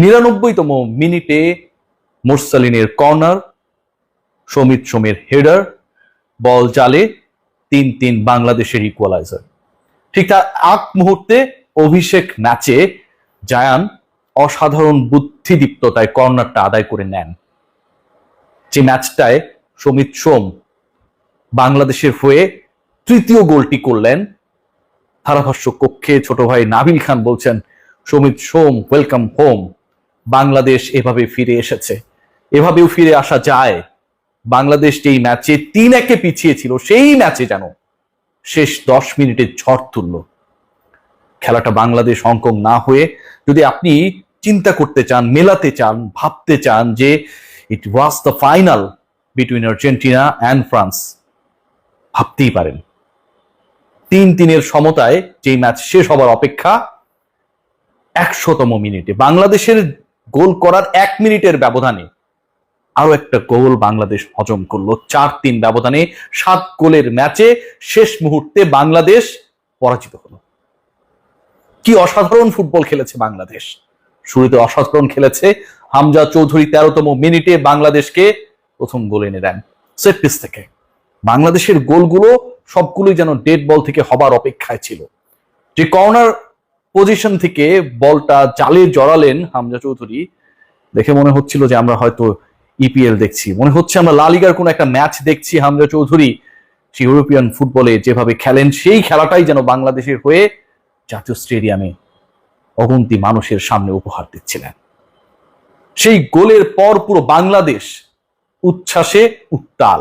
নিরানব্বইতম মিনিটে মোরসালিনের কর্নার, সমিত সোমের হেডার, বল জালে তিন তিন বাংলাদেশের ইকুয়ালাইজার ঠিক তার আগ মুহূর্তে অভিষেক ম্যাচে জায়ান অসাধারণ বুদ্ধিদীপ্ততায় কর্নারটা আদায় করে নেন। যে ম্যাচটায় সমিত সোম বাংলাদেশের হয়ে তৃতীয় গোলটি করলেন ধারাভাষ্য কক্ষে ছোট ভাই নাবিল খান বলছেন, সমিত সোম ওয়েলকাম হোম বাংলাদেশ এভাবে ফিরে এসেছে। এভাবেও ফিরে আসা যায়। বাংলাদেশ যেই ম্যাচে তিন একে পিছিয়ে ছিল, সেই ম্যাচে যেন শেষ দশ মিনিটে ঝড় তুলল। খেলাটা বাংলাদেশ, হংকং না হয়ে যদি আপনি চিন্তা করতে চান, মেলাতে চান, ভাবতে চান যে it was the final between Argentina and France ভাবতেই পারেন। তিন তিনের সমতায় যেই ম্যাচ শেষ হবার অপেক্ষা একশোতম মিনিটে। বাংলাদেশের গোল করার এক মিনিটের ব্যবধানে আরও একটা গোল বাংলাদেশ হজম করল। চার তিন ব্যবধানে সাত গোলের ম্যাচে শেষ মুহূর্তে বাংলাদেশ পরাজিত হলো। কি অসাধারণ ফুটবল খেলেছে বাংলাদেশ। শুরুতে অসাধারণ খেলেছে। হামজা চৌধুরী তেরোতম মিনিটে বাংলাদেশকে প্রথম গোল এনে দেন সেট পিস থেকে। বাংলাদেশের গোলগুলো সবগুলোই যেন ডেড বল থেকে হবার অপেক্ষায় ছিল। যে কর্নার পজিশন থেকে বলটা জালে জড়ালেন হামজা চৌধুরী। দেখে মনে হচ্ছিল যে আমরা হয়তো ইপিএল দেখছি। মনে হচ্ছে আমরা লালিগার কোনো একটা ম্যাচ দেখছি হামজা চৌধুরী। সে ইউরোপিয়ান ফুটবলে যেভাবে খেলেন, সেই খেলাটাই যেন বাংলাদেশের হয়ে জাতীয় স্টেডিয়ামে অগন্তি মানুষের সামনে উপহার দিচ্ছিলেন। সেই গোলের পর পুরো বাংলাদেশ উচ্ছ্বাসে উত্তাল।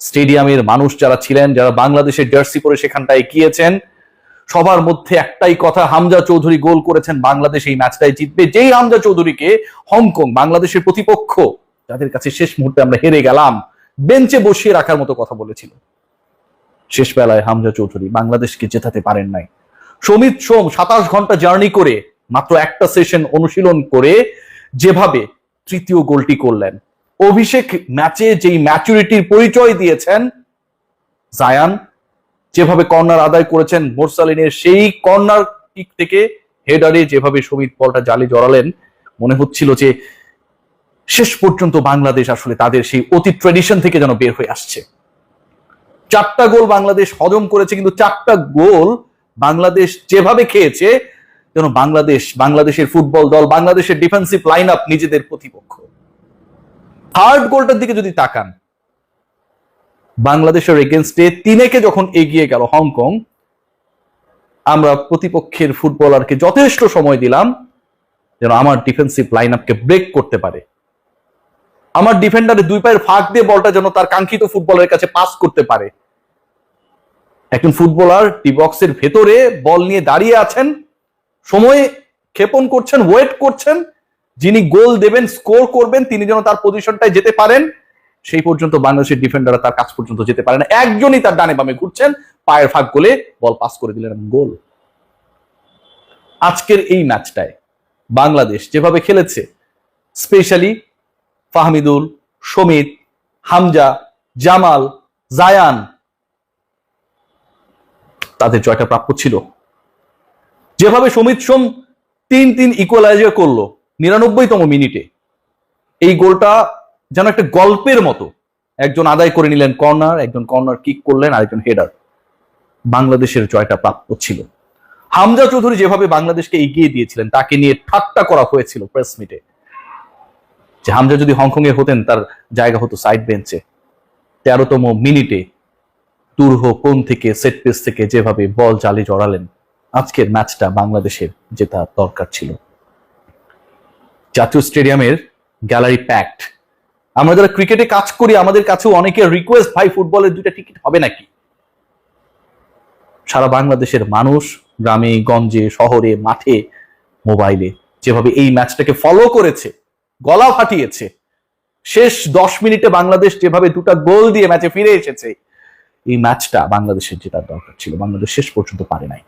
স্টেডিয়ামের মানুষ যারা ছিলেন, যারা বাংলাদেশের জার্সি পরে সেখানটায় গিয়েছেন সবার মধ্যে একটাই কথা, হামজা চৌধুরী গোল করেছেন, বাংলাদেশ এই ম্যাচটাই জিতবে। যেই হামজা চৌধুরীকে হংকং, বাংলাদেশের প্রতিপক্ষ, যাদের কাছে শেষ মুহূর্তে আমরা হেরে গেলাম, বেঞ্চে বসিয়ে রাখার মতো কথা বলেছিল। শেষ বেলায় হামজা চৌধুরী বাংলাদেশকে জেতাতে পারেন নাই। সমিত সোম সাতাশ ঘণ্টা জার্নি করে, মাত্র একটা সেশন অনুশীলন করে, যেভাবে তৃতীয় গোলটি করলেন। অভিষেক ম্যাচে যেই ম্যাচুরিটির পরিচয় দিয়েছেন, জায়ান যেভাবে কর্নার আদায় করেছেন মোরসালিনের সেই কর্নার কিক থেকে হেডারে যেভাবে সমিত বলটা জালে জড়ালেন, মনে হচ্ছিল যে শেষ পর্যন্ত বাংলাদেশ আসলে তাদের সেই অতি ট্রেডিশন থেকে যেন বের হয়ে আসছে। চারটা গোল বাংলাদেশ হজম করেছে, কিন্তু চারটা গোল বাংলাদেশ যেভাবে খেয়েছে, যেন বাংলাদেশ, বাংলাদেশের ফুটবল দল, বাংলাদেশের ডিফেন্সিভ লাইন আপ নিজেদের প্রতিপক্ষ। থার্ড গোলটার দিকে যদি তাকান বাংলাদেশের এগেনস্টে তিনেকে যখন এগিয়ে গেল হংকং, আমরা প্রতিপক্ষের ফুটবলারকে যথেষ্ট সময় দিলাম যেন আমার ডিফেন্সিভ লাইন আপকে ব্রেক করতে পারে। আমার ডিফেন্ডারে দুই পায়ের ফাঁক দিয়ে বলটা যেন তার কাঙ্ক্ষিত ফুটবলের কাছে পাস করতে পারে। একজন ফুটবলার ডি বক্সের ভেতরে বল নিয়ে দাঁড়িয়ে আছেন, সময় ক্ষেপণ করছেন ওয়েট করছেন, যিনি গোল দেবেন স্কোর করবেন, তিনি যেন তার পজিশনটায় যেতে পারেন। সেই পর্যন্ত বাংলাদেশের ডিফেন্ডাররা তার কাছ পর্যন্ত যেতে পারে না। একজনই তার ডানে বামে ঘুরছেন, পায়ের ফাঁক গোলে বল পাস করে দিলেন গোল। আজকের এই ম্যাচটায় বাংলাদেশ যেভাবে খেলেছে, স্পেশালি ফাহমিদুল সমিত হামজা, জামাল, জায়ান, তাদের জয়টা প্রাপ্য ছিল। যেভাবে সমিত সোম তিন তিন ইকুয়ালাইজার করল, নিরানব্বইতম মিনিটে, এই গোলটা যেন একটা গল্পের মতো একজন আদায় করে নিলেন কর্নার, একজন কর্নার কিক করলেন, আরেকজন হেডার বাংলাদেশের জয়টা প্রাপ্য ছিল। হামজা চৌধুরী যেভাবে বাংলাদেশকে এগিয়ে দিয়েছিলেন, তাকে নিয়ে ঠাট্টা করা হয়েছিল প্রেস মিটে যে হামজা যদি হংকং এ হতেন, তার জায়গা হতো সাইড বেঞ্চে তেরোতম মিনিটে তুরহ কোন থেকে সেট পিস থেকে যেভাবে বল জালে জড়ালেন, আজকের ম্যাচটা বাংলাদেশের জেতা দরকার ছিল। জাতীয় স্টেডিয়ামের গ্যালারি প্যাকড আমরা যারা ক্রিকেটে কাজ করি, আমাদের কাছেও অনেকের রিকোয়েস্ট ভাই ফুটবলের দুইটা টিকিট হবে নাকি? সারা বাংলাদেশের মানুষ গ্রামে, গঞ্জে, শহরে, মাঠে মোবাইলে যেভাবে এই ম্যাচটাকে ফলো করেছে, গলা ফাটিয়েছে, শেষ দশ মিনিটে বাংলাদেশ যেভাবে দুটা গোল দিয়ে ম্যাচে ফিরে এসেছে, এই ম্যাচটা বাংলাদেশের জেতার দরকার ছিল। বাংলাদেশ শেষ পর্যন্ত পারে নাই।